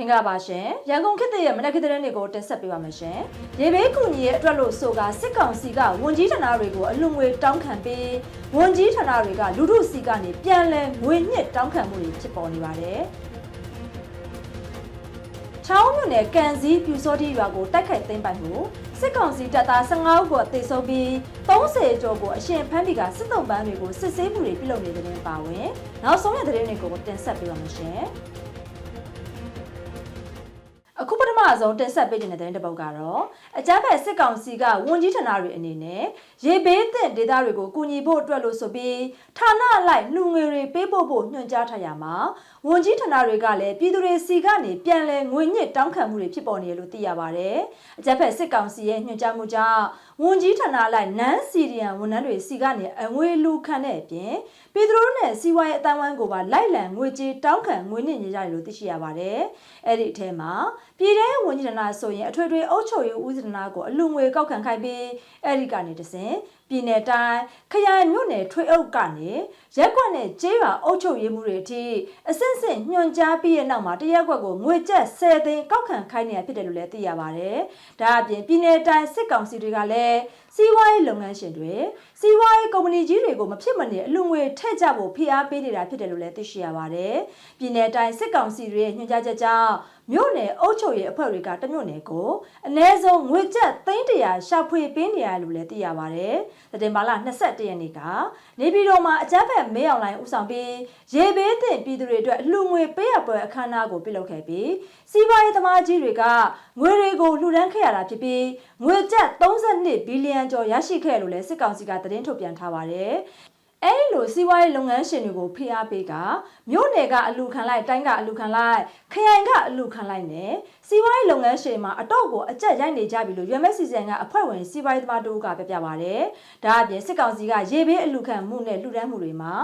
မင်္ဂလာပါရှင်ရန်ကုန်ခေတ်သစ်ရဲ့မနက်ခင်းသတင်းတွေကိုတင်ဆက်ပေးပါမယ်ရှင်ရေဘေးကူညီရဲ့အတွက်လို့ဆိုကစစ်ကောင်စီကဝန်ကြီးဌာနတွေကိုအလွန်ငွေတောင်းခံပြီးဝန်ကြီးဌာနတွေကလူထုစီကနေပြန်လည်ငွေညှစ်တောင်းခံမှုတွေဖြစ်ပေါ်နေပါတယ်ချောင်းမြို့နယ်ကန်စည်းပြူစောတိရွာကိုတိုက်ခိုက်သိမ်းပိုက်မှုစစ်ကောင်စီတပ်သား15ဦးကိုတေဆုံးပြီး30ကျော်ကိုအရှင်ဖမ်းပြီးကစစ်တုံးပန်းတွေကိုစစ်ဆေးမှုတွေပြုလုပ်နေတဲ့တဲ့ပါဝင်နောက်ဆုံးရတဲ့သတင်းတွေကိုတင်ဆက်ပေးပါမယ်ရှင် အခုပထမဆုံးတင်ဆက်ပေးခြင်းတဲ့တဲ့တစ်ပုဒ်ကတော့အကြမ်းဖက်စစ်ကောင်စီကဝန်ကြီးဌာနတွေအနေနဲ့ရေဘေးသင့်ဒေသတွေကိုကူညီဖို့အတွက်လို့ဆိုပြီးဌာနအလိုက်လူငွေတွေပေးဖို့ဖို့ညွှန်ကြားထားရမှာဝန်ကြီးဌာနတွေကလည်းပြည်သူတွေစီကနေပြန်လည်ငွေညစ်တောင်းခံမှုတွေဖြစ်ပေါ်နေတယ်လို့သိရပါတယ်အကြမ်းဖက်စစ်ကောင်စီရဲ့ညွှန်ကြားမှုကြောင့် ဝန်ကြီးဌာနအလိုက်နန်းစီရီယန်ဝန်ထမ်းတွေစီကနေအငွေလူခံတဲ့အပြင်ပြည်သူတို့နဲ့စီးပွားရေးအတန်းဝမ်းကိုပါလိုက်လံငွေကြေးတောင်းခံငွေညစ်နေကြတယ်လို့သိရှိရပါတယ်အဲ့ဒီအထဲမှာပြည်ထောင်ဝန်ကြီးဌာနဆိုရင်အထွေထွေအုပ်ချုပ်ရေးဦးစီးဌာနကိုအလူငွေကောက်ခံခိုင်းပြီးအဲ့ဒီကနေတစဉ်ပြည်내တိုင်းခရိုင်မြို့နယ်ထွေအုပ်ကနေရက်ကွက်နဲ့ကျေးရွာအုပ်ချုပ်ရေးမှုတွေအထိအစစ်စစ်ညွှန်ကြားပြီးတဲ့နောက်မှာတရက်ကွက်ကိုငွေကျပ်10သိန်းကောက်ခံခိုင်းနေတာဖြစ်တယ်လို့လည်းသိရပါတယ်။ဒါအပြင်ပြည်내တိုင်းစစ်ကောင်စီတွေကလည်းစီးပွားရေးလုပ်ငန်းရှင်တွေစီးပွားရေးကုမ္ပဏီကြီးတွေကိုမဖြစ်မနေအလူငွေထည့်ကြဖို့ဖိအားပေးနေတာဖြစ်တယ်လို့လည်းသိရှိရပါတယ်။ပြည်내တိုင်းစစ်ကောင်စီတွေရဲ့ညွှန်ကြားချက်ကြောင့် မြို့နယ်အုပ်ချုပ်ရေးအဖွဲ့တွေကတမြို့နယ်ကိုအ ਨੇ ဆုံးငွေကျပ်သိန်းတရာရှာဖွေပေးနေရလို့လည်းသိရပါတယ်။တတင်မာလာ21ရက်နေ့ကနေပြည်တော်မှာအကြမ်းဖက်မဲအောင်လိုင်းဦးဆောင်ပြီးရေဘေးသင့်ပြည်သူတွေအတွက်အလှူငွေပေးရပွဲအခမ်းအနားကိုပြုလုပ်ခဲ့ပြီးစီးပွားရေးသမားကြီးတွေကငွေတွေကိုလှူဒန်းခဲ့ရတာဖြစ်ပြီးငွေကျပ်32ဘီလီယံကျော်ရရှိခဲ့လို့လည်းစစ်ကောင်စီကသတင်းထုတ်ပြန်ထားပါတယ်။ အဲ့ဒီလိုစီးပွားရေးလုပ်ငန်းရှင်တွေကိုဖိအားပေးကမြို့နယ်ကအလူခံလိုက်တိုင်းကအလူခံလိုက်ခရိုင်ကအလူခံလိုက်နဲ့စီးပွားရေးလုပ်ငန်းရှင်မှာအတော့ကိုအကြက်ရိုက်နေကြပြီလို့ UMSCC ကအဖွဲ့ဝင်စီးပွားရေးသမားတို့ကပြပြပါဗျ။ဒါအပြင်စစ်ကောင်စီကရေဘေးအလူခံမှုနဲ့လူဒန်းမှုတွေမှာ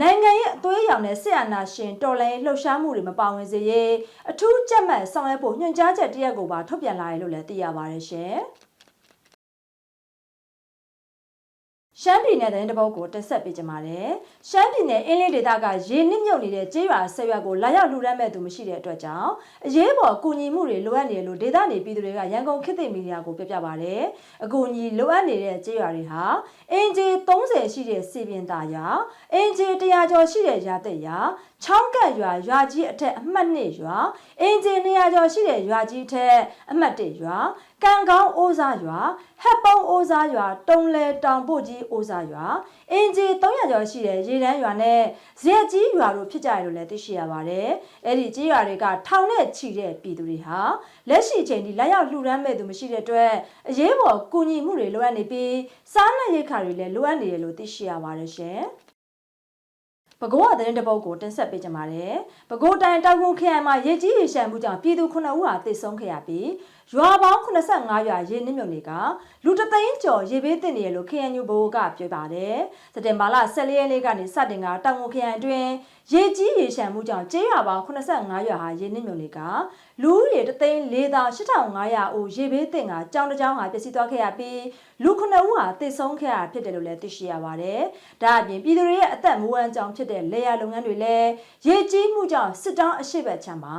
နိုင်ငံရဲ့အသွေးရောင်တဲ့စစ်အာဏာရှင်တော်လှန်ရေးလှုပ်ရှားမှုတွေမပါဝင်စေရေးအထူးကြက်မှတ်ဆောင်ရွက်ဖို့ညွှန်ကြားချက်တရက်ကိုပါထုတ်ပြန်လာရလို့လည်းသိရပါတယ်ရှင်။ ရှမ်းပြည်နယ်တဲ့တပုတ်ကိုတက်ဆက်ပေးကြပါတယ်။ရှမ်းပြည်နယ်အင်းလေးဒေသကရေနစ်မြုပ်နေတဲ့ကျေးရွာဆက်ရွက်ကိုလာရောက်လှူဒန်းမဲ့သူမရှိတဲ့အတွက်ကြောင့်အရေးပေါ်ကူညီမှုတွေလိုအပ်နေတယ်လို့ဒေသနေပြည်သူတွေကရန်ကုန်ခေတ်သစ်မီဒီယာကိုပြပြပါတယ်။အကူအညီလိုအပ်နေတဲ့ကျေးရွာတွေဟာအင်ဂျီ30ရှိတဲ့စီပင်သားရွာအင်ဂျီ100ကျော်ရှိတဲ့ရာသက်ရွာ ချောင်းကတ်ရွာရွာကြီးအထက်အမှတ်2ရွာအင်ဂျီ200ကျော်ရှိတဲ့ရွာကြီးထက်အမှတ်1ရွာကံကောင်းအိုးစားရွာဟက်ပုံးအိုးစားရွာတုံလဲတောင်ပို့ကြီးအိုးစားရွာအင်ဂျီ300ကျော်ရှိတဲ့ရေတန်းရွာနဲ့ဇက်ကြီးရွာတို့ဖြစ်ကြတယ်လို့လည်းသိရှိရပါတယ်။အဲ့ဒီကြီးရွာတွေကထောင်နဲ့ချီတဲ့ပြည်သူတွေဟာလက်ရှိချိန်ထိလက်ရောက်လှူဒန်းမဲ့သူမရှိတဲ့အတွက်အရေးပေါ်ကူညီမှုတွေလိုအပ်နေပြီးစားနပ်ရိက္ခာတွေလည်းလိုအပ်နေတယ်လို့သိရှိရပါတယ်ရှင်။ ပဲခူးကသတင်းတပုတ်ကိုတင်ဆက်ပေးကြပါမယ်။ပဲခူးတိုင်းတောင်ကုန်ခရိုင်မှာရေကြီးရေရှမ်းမှုကြောင့်ပြည်သူ9ဦးဟာသေဆုံးခဲ့ရပြီးရွာပေါင်း85ရွာရေနစ်မြုပ်နေကလူတသိန်းကျော်ရေဘေးတင်နေရလို့ KNU ဘိုးကပြောပါတယ်။စက်တင်ဘာလ14ရက်နေ့ကနေစတင်ကတောင်ကုန်ခရိုင်အတွင်းရေကြီးရေရှမ်းမှုကြောင့်ကျေးရွာပေါင်း85ရွာဟာရေနစ်မြုပ်နေကလူဦးရေတသိန်း4500ဦးရေဘေးတင်ကကြောင်းတစ်ကြောင်းဟာပျက်စီးသွားခဲ့ရပြီးလူ9ဦးဟာသေဆုံးခဲ့ရဖြစ်တယ်လို့လည်းသိရှိရပါတယ်။ဒါအပြင်ပြည်သူတွေရဲ့အသက်မူဝမ်းကြောင်းဖြစ်တဲ့လေယာလုပ်ငန်းတွေလည်းရေကြီးမှုကြောင့်စစ်တောင်းအရှိတ်ဘက်ချမ်းမှာ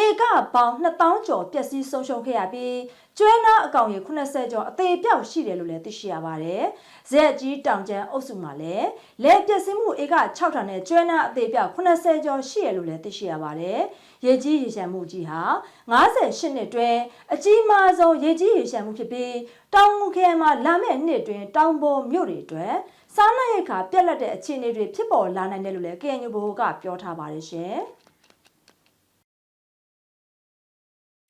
ဧကပေါင်း2000ကျော်ပျက်စီးဆုံးရှုံးခဲ့ရပြီးကျွဲနာအကောင်ရေ80ကျော်အသေးပြောက်ရှိတယ်လို့လည်းသိရှိရပါတယ်။ဇက်ကြီးတောင်ကျန်းအုပ်စုမှာလည်းလက်ပျက်စီးမှုဧက6ထောင်နဲ့ကျွဲနာအသေးပြောက်80ကျော်ရှိရလို့လည်းသိရှိရပါတယ်။ရေကြီးရေရှမ်းမှုကြီးဟာ58နှစ်တွင်အကြီးမားဆုံးရေကြီးရေရှမ်းမှုဖြစ်ပြီးတောင်ငူခရိုင်မှာလာမယ့်နှစ်တွင်တောင်ပေါ်မြို့တွေအတွက်စားနပ်ရိက္ခာပြက်လက်တဲ့အခြေအနေတွေဖြစ်ပေါ်လာနိုင်တယ်လို့လည်း KNU ဘိုးကပြောထားပါတယ်ရှင်။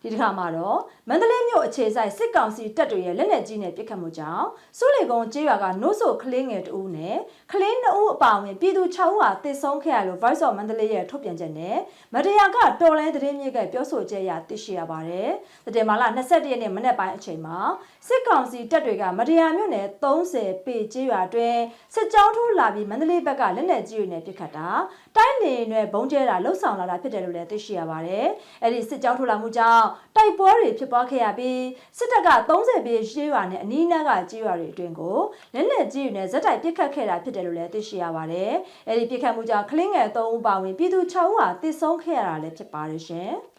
ဒီတစ်ခါမှာတော့မန္တလေးမြို့အခြေဆိုင်စစ်ကောင်စီတပ်တွေရဲ့လက်နက်ကြီးနဲ့ပစ်ခတ်မှုကြောင့်စိုးလေကုန်းကျေးရွာကနို့ဆိုကလေးငယ်တဦးနဲ့ကလေး2ဦးအပါအဝင်ပြည်သူ6ဦးဟာသေဆုံးခဲ့ရလို့ Voice of Mandalay ရဲ့ထုတ်ပြန်ချက်နဲ့မတရားကတော်လဲသတင်းမြစ်ကပြောဆိုချက်အရသိရှိရပါတယ်။တတင်မာလာ21ရက်နေ့မနေ့ပိုင်းအချိန်မှာစစ်ကောင်စီတပ်တွေကမတရားမြို့နယ်30ပေကျေးရွာတွင်စစ်ကြောင်းထိုးလာပြီးမန္တလေးဘက်ကလက်နက်ကြီးတွေနဲ့ပစ်ခတ်တာ တိုင်းနေနဲ့ဘုံကျဲတာလှုပ်ဆောင်လာတာဖြစ်တယ်လို့လည်းသိရှိရပါတယ်။အဲ့ဒီစစ်ကြောင်းထိုးလာမှုကြောင့်တိုက်ပွဲတွေဖြစ်ပွားခဲ့ရပြီးစစ်တပ်က30ပေရှေးရွာနဲ့အနီးနားကကြေးရွာတွေအတွင်းကိုလက်နက်ကြီးတွေနဲ့ဇက်တိုက်ပစ်ခတ်ခဲ့တာဖြစ်တယ်လို့လည်းသိရှိရပါတယ်။အဲဒီပစ်ခတ်မှုကြောင့်ကလင်းငယ်3ဦးပါဝင်ပြည်သူ6ဦးဟာသေဆုံးခဲ့ရတာလည်းဖြစ်ပါတယ်ရှင်။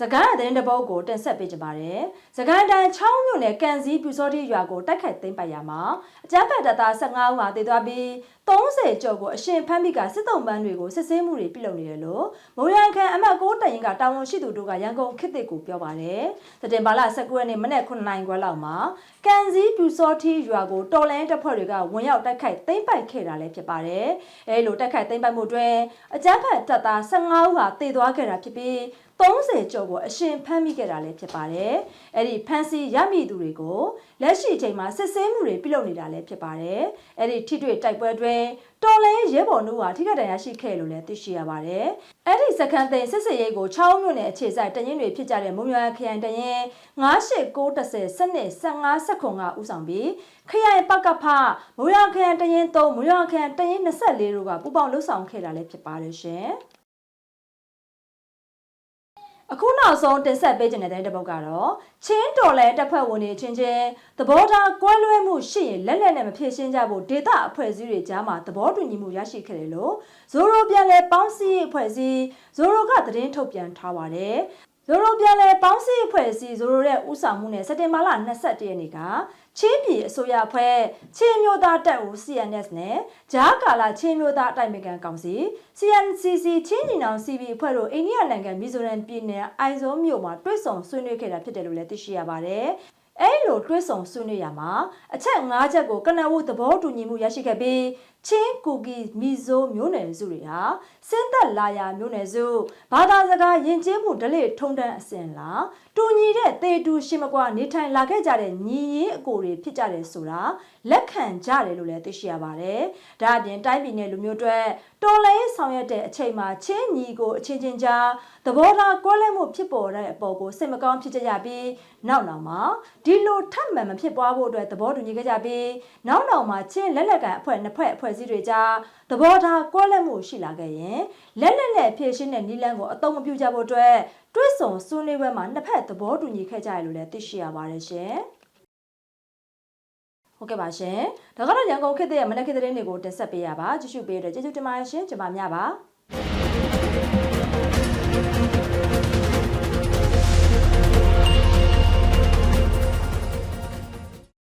စကိုင်းသတင်းတစ်ပုဒ်ကိုတင်ဆက်ပေးကြပါတယ်။စကိုင်းတိုင်းချောင်းမြို့နယ်ကန်စည်းပြူစောတိရွာကိုတိုက်ခိုက်သိမ်းပိုက်ရမှာအကြမ်းဖက်တပ်သား15ဦးဟာတည်သွားပြီး30ကျော်ကိုအရှင်ဖမ်းမိကစစ်တုံးပန်းတွေကိုစစ်ဆေးမှုတွေပြုလုပ်နေတယ်လို့မုံရန်ခန်အမတ်6တရင်ကတာဝန်ရှိသူတို့ကရန်ကုန်ခေတ်သစ်ကိုပြောပါတယ်။စတင်ဘာလ19ရက်နေ့မနေ့9နိုင်ခွဲလောက်မှာကန်စည်းပြူစောတိရွာကိုတော်လန်တပ်ဖွဲ့တွေကဝင်ရောက်တိုက်ခိုက်သိမ်းပိုက်ခဲ့တာလည်းဖြစ်ပါတယ်။အဲလိုတိုက်ခိုက်သိမ်းပိုက်မှုတွင်အကြမ်းဖက်တပ်သား15ဦးဟာတည်သွားခဲ့တာဖြစ်ပြီး 30ကျော်ကိုအရှင်ဖမ်းမိခဲ့တာလည်းဖြစ်ပါတယ်။အဲ့ဒီဖမ်းဆီးရမိသူတွေကိုလက်ရှိအချိန်မှာစစ်ဆေးမှုတွေပြုလုပ်နေတာလည်းဖြစ်ပါတယ်။အဲ့ဒီထိတွေ့တိုက်ပွဲတွင်တော်လဲရဲဘော်နှုတ်ဟာထိခိုက်ဒဏ်ရာရှိခဲ့လို့လည်းသိရှိရပါတယ်။အဲ့ဒီစကန်သိန်းစစ်စရေးကို6မြို့နယ်အခြေစိုက်တရင်တွေဖြစ်ကြတဲ့မုံရွာခရိုင်တရင်98910စနစ်15စက္ခုံကဥဆောင်ပြီးခရိုင်ပကဖမုံရွာခရိုင်တရင်3မုံရွာခရိုင်တရင်24တို့ကပူးပေါင်းလှုပ်ဆောင်ခဲ့တာလည်းဖြစ်ပါတယ်ရှင်။ အခုနောက်ဆုံးတင်ဆက်ပေးခြင်းတဲ့တဲ့ပုတ်ကတော့ချင်းတော်လဲတပ်ဖွဲ့ဝင်တွေချင်းချင်းသဘောထားကွဲလွဲမှုရှိရင်လက်လက်နဲ့မဖြေရှင်းကြဖို့ဒေတာအဖွဲ့အစည်းတွေကြားမှာသဘောတူညီမှုရရှိခဲ့တယ်လို့ဇိုရိုပြန်လဲပေါင်းစည်းရေးအဖွဲ့အစည်းဇိုရိုကသတင်းထုတ်ပြန်ထားပါတယ်ဇိုရိုပြန်လဲပေါင်းစည်းအဖွဲ့အစည်းဇိုရိုရဲ့ဥဆောင်မှုနဲ့စက်တင်ဘာလ22ရက်နေ့က ချင်းပြည်အစိုးရအဖွဲ့ချင်းမျိုးသားတပ်ဦး CNS နဲ့ဂျားကာလာချင်းမျိုးသားအတိုင်ပင်ခံကောင်စီ CNCC ချင်းညီနောင် CB အဖွဲ့တို့အိန္ဒိယနိုင်ငံမီဇိုရမ်ပြည်နယ်အိုင်ဇိုမြို့မှာတွဲဆောင်ဆွေးနွေးခဲ့တာဖြစ်တယ်လို့လည်းသိရှိရပါတယ်။အဲဒီလိုတွဲဆောင်ဆွေးနွေးရမှာအချက်၅ချက်ကိုကနအဝသဘောတူညီမှုရရှိခဲ့ပြီးချင်းကူကီမီဇိုမျိုးနယ်စုတွေဟာစင်းသက်လာယာမျိုးနယ်စုဘာသာစကားယဉ်ကျေးမှုဓလေ့ထုံတန်းအစဉ်လာတူညီတဲ့တေတူရှိမကွာနေထိုင်လာခဲ့ကြတဲ့ညီရင်အကိုတွေဖြစ်ကြတယ်ဆိုတာလက်ခံကြတယ်လို့လည်းသိရှိရပါတယ်။ဒါအပြင်တိုင်းပြည်နယ်လူမျိုးတွေတော်လှန်ရေးဆောင်ရွက်တဲ့အချိန်မှာချင်းညီကိုအချင်းချင်းကြားသဘောထားကွဲလွဲမှုဖြစ်ပေါ်တဲ့အပေါ်ကိုစိတ်မကောင်းဖြစ်ကြရပြီးနောက်နောက်မှာဒီလိုထပ်မံမဖြစ်ပွားဖို့အတွက်သဘောတူညီခဲ့ကြပြီးနောက်နောက်မှာချင်းလက်လက်ကန်အဖွဲ့နှစ်ဖွဲ့အဖွဲ့အစည်းတွေကြားသဘောထားကွဲလွဲမှုရှိလာခဲ့ရင်လက်လက်နဲ့ဖြည့်ရှင်းတဲ့နည်းလမ်းကိုအသုံးမပြုကြဖို့အတွက် တွစ်ဆုံဆွေးနွေးပွဲမှာနှစ်ဖက်သဘောတူညီခဲ့ကြရလို့လည်းသိရှိရပါတယ်ရှင်ဟုတ်ကဲ့ပါရှင်ဒါကတော့ရန်ကုန်ခေတ်ရဲ့မနက်ခေတ်သတင်းတွေကိုတင်ဆက်ပေးရပါကြည့်ရှုပေးတဲ့ကျေးဇူးတင်ပါတယ်ရှင်ကျွန်မများပါ